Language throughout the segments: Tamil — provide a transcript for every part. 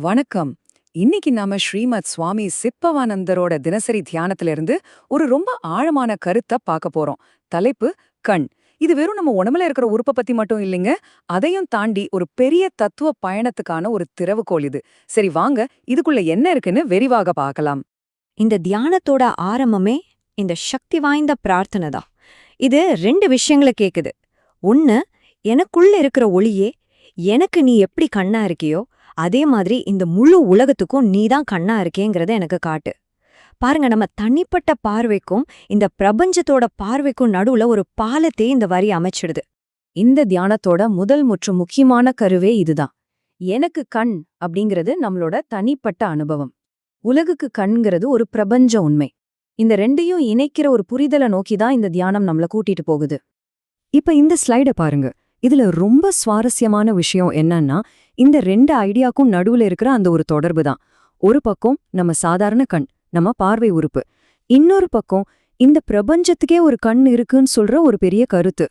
வணக்கம். இன்னைக்கு நாம ஸ்ரீமத் சுவாமி சிப்பவானந்தரோட தினசரி தியானத்துல இருந்து ஒரு ரொம்ப ஆழமான கருத்தை பார்க்க போறோம். தலைப்பு கண். இது வெறும் நம்ம உடம்புல இருக்கிற உறுப்பை பத்தி மட்டும் இல்லைங்க அதையும் தாண்டி ஒரு பெரிய தத்துவ பயணத்துக்கான ஒரு திறவுகோல் இது. சரி வாங்க இதுக்குள்ள என்ன இருக்குன்னு விரிவாக பார்க்கலாம். இந்த தியானத்தோட ஆரம்பமே இந்த சக்தி வாய்ந்த பிரார்த்தனை தான். இது ரெண்டு விஷயங்களை கேக்குது. ஒன்னு எனக்குள்ள இருக்கிற ஒளியே எனக்கு நீ எப்படி கண்ணா இருக்கியோ அதே மாதிரி இந்த முழு உலகத்துக்கும் நீ தான் கண்ணா இருக்கேங்கிறத எனக்கு காட்டு. பாருங்க நம்ம தனிப்பட்ட பார்வைக்கும் இந்த பிரபஞ்சத்தோட பார்வைக்கும் நடுவுல ஒரு பாலத்தை இந்த வரி அமைச்சிடுது. இந்த தியானத்தோட முதல் மற்றும் முக்கியமான கருவே இதுதான். எனக்கு கண் அப்படிங்கிறது நம்மளோட தனிப்பட்ட அனுபவம். உலகுக்கு கண்ங்கிறது ஒரு பிரபஞ்ச உண்மை. இந்த ரெண்டையும் இணைக்கிற ஒரு புரிதலை நோக்கி தான் இந்த தியானம் நம்மள கூட்டிட்டு போகுது. இப்ப இந்த ஸ்லைட பாருங்க. இதுல ரொம்ப சுவாரஸ்யமான விஷயம் என்னன்னா இந்த ரெண்டு ஐடியாக்கும் நடுவுல இருக்கிற அந்த ஒரு தொடர்பு தான். ஒரு பக்கம் நம்ம சாதாரண கண் நம்ம பார்வை உறுப்பு. இன்னொரு பக்கம் இந்த பிரபஞ்சத்துக்கே ஒரு கண் இருக்குன்னு சொல்ற ஒரு பெரிய கருத்து.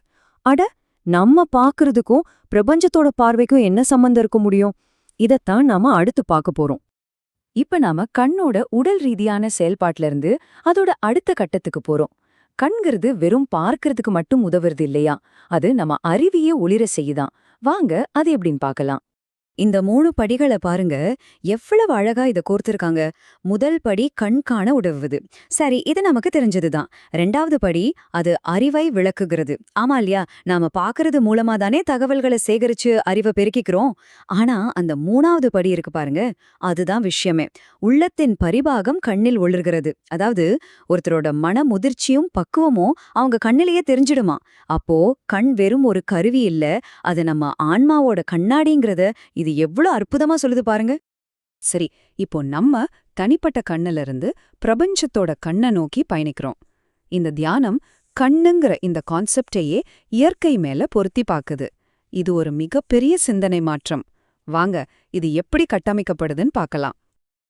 அட நம்ம பாக்குறதுக்கும் பிரபஞ்சத்தோட பார்வைக்கும் என்ன சம்பந்தம் இருக்க முடியும்? இதத்தான் நாம அடுத்து பார்க்க போறோம். இப்ப நாம கண்ணோட உடல் ரீதியான செயல்பாட்டுல இருந்து அதோட அடுத்த கட்டத்துக்கு போறோம். கண்கிறது வெறும் பார்க்கறதுக்கு மட்டும் உதவுறது இல்லையா அது நம்ம அறிவியே ஒளிர செய்யுதான் வாங்க அது எப்படின்னு பார்க்கலாம். இந்த மூணு படிகளை பாருங்க. எவ்வளவு அழகா இத கோர்த்திருக்காங்க. முதல் படி கண் காண உதவுவது. சரி இது நமக்கு தெரிஞ்சதுதான். ரெண்டாவது படி அது அறிவை விளக்குகிறது. ஆமா இல்லையா? நாம பாக்குறது மூலமா தானே தகவல்களை சேகரிச்சு அறிவை பெருக்கிக்கிறோம். ஆனா அந்த மூணாவது படி இருக்கு பாருங்க. அதுதான் விஷயமே. உள்ளத்தின் பரிபாகம் கண்ணில் ஒளிர்கிறது. அதாவது ஒருத்தரோட மன முதிர்ச்சியும் பக்குவமும் அவங்க கண்ணிலேயே தெரிஞ்சிடுமா? அப்போ கண் வெறும் ஒரு கருவி இல்ல. அது நம்ம ஆன்மாவோட கண்ணாடிங்கிறத இது இது எவ்வளவு அற்புதமா சொல்லுது பாருங்க. சரி இப்போ நம்ம தனிப்பட்ட கண்ணுல இருந்து பிரபஞ்சத்தோட கண்ணை நோக்கி பயணிக்கிறோம். இந்த தியானம் கண்ணுங்கிற இந்த கான்செப்டையே இயற்கை மேல பொருத்தி பாக்குது. இது ஒரு மிகப்பெரிய சிந்தனை மாற்றம். வாங்க இது எப்படி கட்டமைக்கப்படுதுன்னு பார்க்கலாம்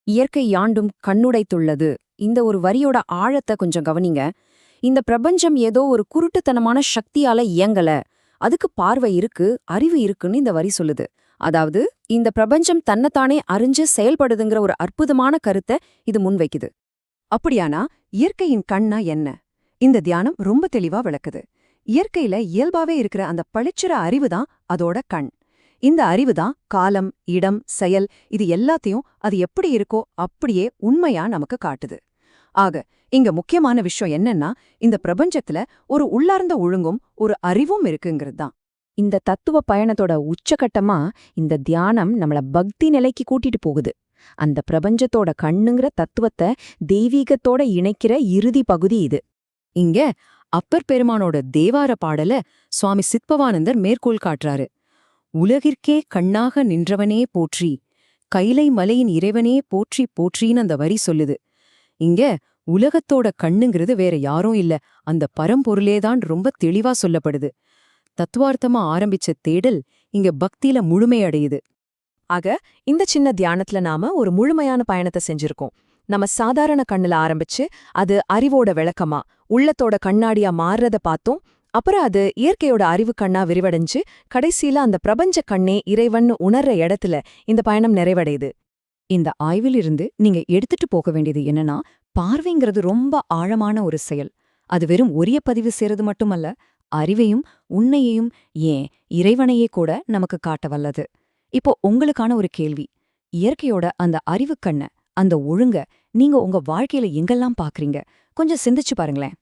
இயற்கை யாண்டும் கண்ணுடைத்துள்ளது. இந்த ஒரு வரியோட ஆழத்தை கொஞ்சம் கவனிங்க. இந்த பிரபஞ்சம் ஏதோ ஒரு குருட்டுத்தனமான சக்தியால இயங்கல. அதுக்கு பார்வை இருக்கு அறிவு இருக்குன்னு இந்த வரி சொல்லுது. அதாவது இந்த பிரபஞ்சம் தன்னைத்தானே அறிஞ்சு செயல்படுதுங்கிற ஒரு அற்புதமான கருத்தை இது முன்வைக்குது. அப்படியானா இயற்கையின் கண்ணா என்ன? இந்த தியானம் ரொம்ப தெளிவா விளக்குது. இயற்கையில இயல்பாவே இருக்கிற அந்த பளிச்சுற அறிவு தான் அதோட கண். இந்த அறிவு தான் காலம் இடம் செயல் இது எல்லாத்தையும் அது எப்படி இருக்கோ அப்படியே உண்மையா நமக்கு காட்டுது. ஆக இங்க முக்கியமான விஷயம் என்னன்னா இந்த பிரபஞ்சத்துல ஒரு உள்ளார்ந்த ஒழுங்கும் ஒரு அறிவும் இருக்குங்கிறது தான். இந்த தத்துவ பயணத்தோட உச்சகட்டமா இந்த தியானம் நம்மள பக்தி நிலைக்கு கூட்டிட்டு போகுது. அந்த பிரபஞ்சத்தோட கண்ணுங்கிற தத்துவத்தை தெய்வீகத்தோட இணைக்கிற இறுதி பகுதி இது. இங்க அப்பர் பெருமானோட தேவார பாடல சுவாமி சித்பவானந்தர் மேற்கோள் காட்டுறாரு. உலகிற்கே கண்ணாக நின்றவனே போற்றி கைலை மலையின் இறைவனே போற்றி போற்றின்னு அந்த வரி சொல்லுது. இங்க உலகத்தோட கண்ணுங்கிறது வேற யாரும் இல்ல அந்த பரம்பொருளேதான் ரொம்ப தெளிவா சொல்லப்படுது. தத்துவார்த்தமா ஆரம்பிச்ச தேடல் இங்க பக்தியில முழுமையடையுது. ஆக இந்த சின்ன தியானத்துல நாம ஒரு முழுமையான பயணத்தை செஞ்சிருக்கோம். நம்ம சாதாரண கண்ணுல ஆரம்பிச்சு அது அறிவோட விளக்கமா உள்ளத்தோட கண்ணாடியா மாறுறத பார்த்தோம். அப்புறம் அது இயற்கையோட அறிவு கண்ணா விரிவடைஞ்சு கடைசியில அந்த பிரபஞ்ச கண்ணே இறைவன் உணர்ற இடத்துல இந்த பயணம் நிறைவடையுது. இந்த ஆய்விலிருந்து நீங்க எடுத்துட்டு போக வேண்டியது என்னன்னா பார்வைங்கிறது ரொம்ப ஆழமான ஒரு செயல். அது வெறும் ஒரிய பதிவு செய்யறது மட்டுமல்ல அறிவையும் உன்னையையும் ஏன் இறைவனையே கூட நமக்கு காட்ட வல்லது? இப்போ உங்களுக்கான ஒரு கேள்வி. இயற்கையோட அந்த அறிவுக்கண்ண அந்த ஒழுங்க நீங்க உங்க வாழ்க்கையில எங்கெல்லாம் பாக்குறீங்க? கொஞ்சம் சிந்திச்சு பாருங்களேன்.